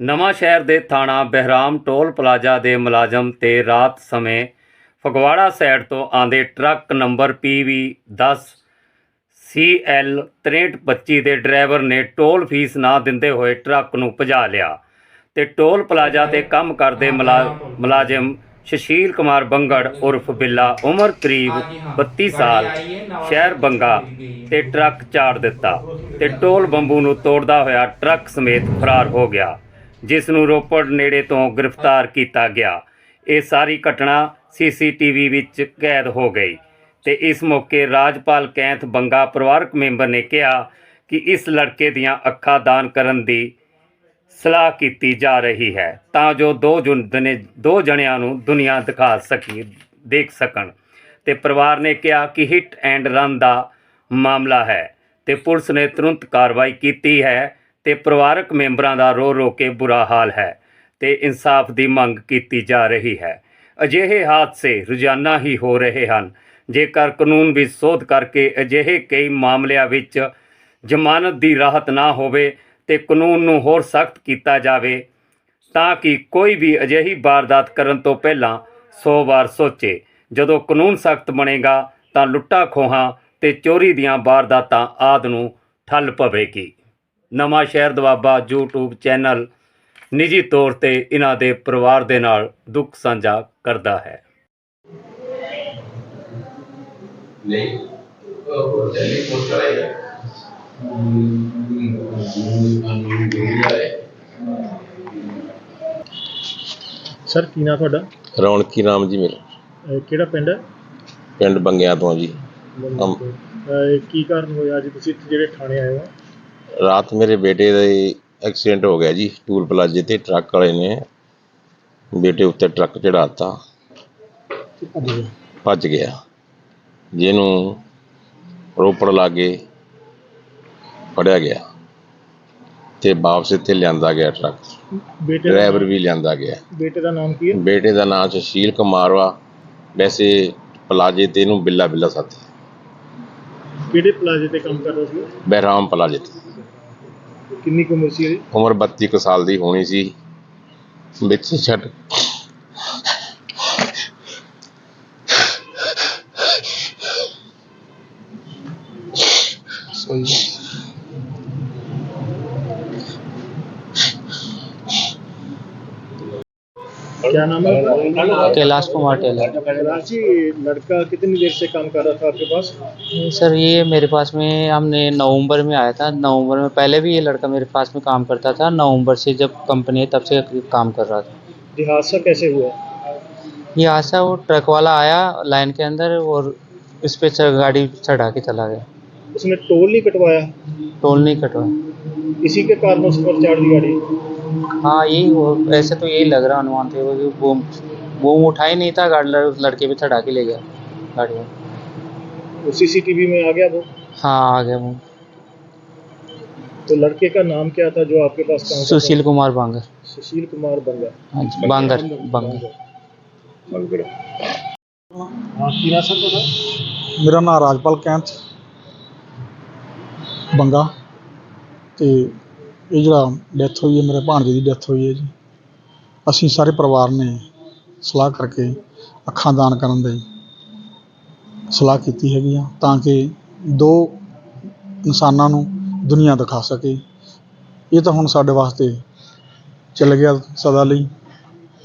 ਨਵਾਂ ਸ਼ਹਿਰ ਦੇ ਥਾਣਾ ਬਹਿਰਾਮ ਟੋਲ ਪਲਾਜ਼ਾ ਦੇ ਮੁਲਾਜ਼ਮ ਤੇ ਰਾਤ ਸਮੇਂ ਫਗਵਾੜਾ ਸਾਈਡ ਤੋਂ ਆਂਦੇ ਟਰੱਕ ਨੰਬਰ PV 10 CL 6325 ਦੇ ਡਰਾਈਵਰ ਨੇ ਟੋਲ ਫੀਸ ਨਾ ਦਿੰਦੇ ਹੋਏ ਟਰੱਕ ਨੂੰ ਭਜਾ ਲਿਆ ਤੇ ਟੋਲ ਪਲਾਜ਼ਾ ਤੇ ਕੰਮ ਕਰਦੇ ਮੁਲਾ- ਮੁਲਾਜ਼ਮ ਸੁਸ਼ੀਲ ਕੁਮਾਰ ਬੰਗੜ ਉਰਫ ਬਿੱਲਾ ਉਮਰ ਕਰੀਬ 32 ਸਾਲ ਸ਼ਹਿਰ ਬੰਗਾ ਤੇ ਟਰੱਕ ਚਾੜ ਦਿੱਤਾ ਤੇ ਟੋਲ ਬੰਬੂ ਨੂੰ ਤੋੜਦਾ ਹੋਇਆ ਟਰੱਕ ਸਮੇਤ ਫਰਾਰ ਹੋ ਗਿਆ। ਜਿਸ ਨੂੰ ਰੋਪੜ ਨੇੜੇ ਤੋਂ ਗ੍ਰਿਫਤਾਰ ਕੀਤਾ ਗਿਆ। ਇਹ ਸਾਰੀ ਘਟਨਾ ਸੀਸੀਟੀਵੀ ਵਿੱਚ ਕੈਦ ਹੋ ਗਈ ਤੇ ਇਸ ਮੌਕੇ ਰਾਜਪਾਲ ਕੈਂਥ ਬੰਗਾ ਪਰਿਵਾਰਕ ਮੈਂਬਰ ਨੇ ਕਿਹਾ ਕਿ ਇਸ ਲੜਕੇ ਦੀਆਂ ਅੱਖਾਂ ਦਾਨ ਕਰਨ ਦੀ ਸਲਾਹ ਕੀਤੀ ਜਾ ਰਹੀ ਹੈ ਤਾਂ ਜੋ ਦੋ ਜੁਨੇ ਦੋ ਜਣਿਆਂ ਨੂੰ ਦੁਨੀਆ ਦਿਖਾ ਸਕੀ, ਦੇਖ ਸਕਣ। ਤੇ ਪਰਿਵਾਰ ਨੇ ਕਿਹਾ ਕਿ ਹਿੱਟ ਐਂਡ ਰਨ ਦਾ ਮਾਮਲਾ ਹੈ ਤੇ ਪੁਲਿਸ ਨੇ ਤੁਰੰਤ ਕਾਰਵਾਈ ਕੀਤੀ ਹੈ ਤੇ ਪਰਿਵਾਰਕ ਮੈਂਬਰਾਂ ਦਾ ਰੋ ਰੋ ਕੇ ਬੁਰਾ ਹਾਲ ਹੈ ਤੇ ਇਨਸਾਫ ਦੀ ਮੰਗ ਕੀਤੀ ਜਾ ਰਹੀ ਹੈ। ਅਜਿਹੇ ਹਾਦਸੇ ਰੋਜ਼ਾਨਾ ਹੀ ਹੋ ਰਹੇ ਹਨ। ਜੇਕਰ ਕਾਨੂੰਨ ਵਿੱਚ ਸੋਧ ਕਰਕੇ ਅਜਿਹੇ ਕਈ ਮਾਮਲਿਆਂ ਵਿੱਚ ਜ਼ਮਾਨਤ ਦੀ ਰਾਹਤ ਨਾ ਹੋਵੇ ਤੇ ਕਾਨੂੰਨ ਨੂੰ ਹੋਰ ਸਖਤ ਕੀਤਾ ਜਾਵੇ, ਤਾਂ ਕਿ ਕੋਈ ਵੀ ਅਜਿਹੀ ਵਾਰਦਾਤ ਕਰਨ ਤੋਂ ਪਹਿਲਾਂ 100 ਵਾਰ ਸੋਚੇ। ਜਦੋਂ ਕਾਨੂੰਨ ਸਖਤ ਬਣੇਗਾ ਤਾਂ ਲੁੱਟਾਂ ਖੋਹਾਂ ਤੇ ਚੋਰੀ ਦੀਆਂ ਵਾਰਦਾਤਾਂ ਆਦ ਨੂੰ ਠੱਲ ਪਵੇਗੀ। ਨਵਾਂ ਸ਼ਹਿਰ ਦਵਾਬਾ YouTube ਚੈਨਲ ਨਿੱਜੀ ਤੌਰ ਤੇ ਇਹਨਾਂ ਦੇ ਪਰਿਵਾਰ ਦੇ ਨਾਲ ਦੁੱਖ ਸਾਂਝਾ ਕਰਦਾ ਹੈ। ਨਹੀਂ ਉਹ ਜਲਦੀ ਪੋਸਟ ਆਏਗਾ ਸਰ ਕੀ ਨਾਂ ਤੁਹਾਡਾ? ਰੌਣਕੀ ਰਾਮ ਜੀ ਮੇਰਾ। ਅਹ ਕਿਹੜਾ ਪਿੰਡ ਹੈ? ਪਿੰਡ ਬੰਗਿਆਂ ਤੋਂ ਆ ਜੀ। ਅਹ ਕੀ ਕਾਰਨ ਹੋਇਆ? ਅੱਜ ਤੁਸੀਂ ਇੱਥੇ ਜਿਹੜੇ ਥਾਣੇ ਆਏ ਹੋ। ਰਾਤ ਮੇਰੇ ਬੇਟੇ ਦਾ ਐਕਸੀਡੈਂਟ ਹੋ ਗਿਆ ਜੀ ਟੂਲ ਪਲਾਜ਼ੇ ਤੇ ਟਰੱਕ ਵਾਲੇ ਨੇ ਬੇਟੇ ਉੱਤੇ ਟਰੱਕ ਚੜਾਤਾ ਭੱਜ ਗਿਆ। ਜਿਹਨੂੰ ਰੋਪੜ ਲਾਗੇ ਫੜਿਆ ਗਿਆ ਤੇ ਵਾਪਸ ਇੱਥੇ ਲਿਆਂਦਾ ਗਿਆ ਟਰੱਕ। ਬੇਟੇ ਦਾ ਡਰਾਈਵਰ ਵੀ ਲਿਆਂਦਾ ਗਿਆ। ਬੇਟੇ ਦਾ ਨਾਮ ਕੀ ਹੈ? ਬੇਟੇ ਦਾ ਨਾਮ ਸੁਸ਼ੀਲ ਕੁਮਾਰ ਵਾ। ਵੈਸੇ ਪਲਾਜੇ ਤੇ ਇਹਨੂੰ ਬਿੱਲਾ ਬਿੱਲਾ ਸਾਥੀ ਕਿਹੜੇ ਪਲਾਜ਼ੇ ਤੇ ਕੰਮ ਕਰਦਾ ਸੀ? ਬਹਿਰਾਮ ਪਲਾਜੇ ਤੇ। ਕਿੰਨੀ ਕੁ ਉਮਰ ਸੀ ਇਹਦੀ ਉਮਰ 32 ਕੁ ਸਾਲ ਦੀ ਹੋਣੀ ਸੀ। ਵਿੱਚ ਛੱਡ। क्या नाम है कैलाश कुमार टेलर। कैलाश जी लड़का कितनी देर से काम कर रहा था आपके पास? सर ये मेरे पास में हमने नवंबर में आया था। नवंबर में पहले भी ये लड़का मेरे पास में काम करता था। नवंबर से जब कंपनी है तब से काम कर रहा था। ये हादसा कैसे हुआ? ये हादसा वो ट्रक वाला आया लाइन के अंदर और इस पे गाड़ी चढ़ा के चला गया। उसने टोल नहीं कटवाया? टोल नहीं कटवाया। इसी के कारण उस पर चाड़ दी गाड़ी? हाँ यही हो ऐसे तो यही लग रहा अनुमान थे वो वो वो उठा ही नहीं था गाड़ी लड़- उस लड़के पे चढ़ा के ले गया गाड़ी में वो सीसीटीवी में आ गया वो हाँ आ गया वो तो लड़के का नाम क्या था जो आपके पास काम करता था? सुशील कुमार बांगर सुशील कुमार बंगा हाँ जी, बांगर बांगर हाँ की ना सर ਤੁਹਾਡਾ ਮੇਰਾ ਨਾਮ ਰਾਜਪਾਲ ਕੈਂਥ ਬੰਗਾ ਤੇ ਇਹ ਜਿਹੜਾ ਡੈਥ ਹੋਈ ਹੈ, ਮੇਰੇ ਭਾਣਜੇ ਦੀ ਡੈਥ ਹੋਈ ਹੈ ਜੀ। ਅਸੀਂ ਸਾਰੇ ਪਰਿਵਾਰ ਨੇ ਸਲਾਹ ਕਰਕੇ ਅੱਖਾਂ ਦਾਨ ਕਰਨ ਦੀ ਸਲਾਹ ਕੀਤੀ ਹੈਗੀ ਆ, ਤਾਂ ਕਿ ਦੋ ਇਨਸਾਨਾਂ ਨੂੰ ਦੁਨੀਆ ਦਿਖਾ ਸਕੇ। ਇਹ ਤਾਂ ਹੁਣ ਸਾਡੇ ਵਾਸਤੇ ਚੱਲ ਗਿਆ ਸਦਾ ਲਈ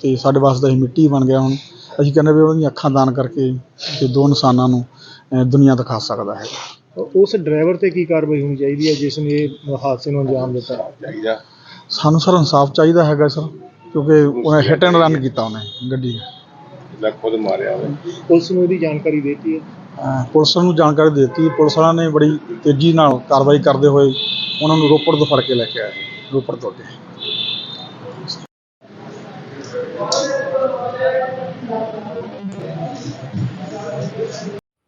ਤੇ ਸਾਡੇ ਵਾਸਤੇ ਇਹ ਮਿੱਟੀ ਬਣ ਗਿਆ ਹੁਣ। ਅਸੀਂ ਕਹਿੰਦੇ ਵੀ ਉਹਨਾਂ ਦੀਆਂ ਅੱਖਾਂ ਦਾਨ ਕਰਕੇ ਤੇ ਦੋ ਇਨਸਾਨਾਂ ਨੂੰ ਦੁਨੀਆ ਦਿਖਾ ਸਕਦਾ ਹੈ। ਉਸ ਡਰਾਈਵਰ ਤੇ ਕੀ ਕਾਰਵਾਈ ਹੋਣੀ ਚਾਹੀਦੀ ਹੈ ਜਿਸ ਨੇ ਇਹ ਹਾਦਸੇ ਨੂੰ ਅੰਜਾਮ ਦਿੱਤਾ? ਚਾਹੀਦਾ। ਸਾਨੂੰ ਸਰ ਇਨਸਾਫ ਚਾਹੀਦਾ ਹੈਗਾ ਸਰ ਕਿਉਂਕਿ ਉਹਨੇ ਹਿੱਟ ਐਂਡ ਰਨ ਕੀਤਾ ਉਹਨੇ ਗੱਡੀ ਜਿੱਦਾਂ ਖੁਦ ਮਾਰਿਆ ਹੋਵੇ ਪੁਲਿਸ ਨੂੰ ਇਹਦੀ ਜਾਣਕਾਰੀ ਦਿੱਤੀ ਹੈ? ਪੁਲਿਸ ਨੂੰ ਜਾਣਕਾਰੀ ਦੇ ਦਿੱਤੀ। ਪੁਲਿਸ ਵਾਲਿਆਂ ਨੇ ਬੜੀ ਤੇਜ਼ੀ ਨਾਲ ਕਾਰਵਾਈ ਕਰਦੇ ਹੋਏ ਉਹਨਾਂ ਨੂੰ ਰੋਪੜ ਤੋਂ ਫੜ ਕੇ ਲੈ ਕੇ ਆਏ ਰੋਪੜ ਤੋਂ ਅੱਗੇ।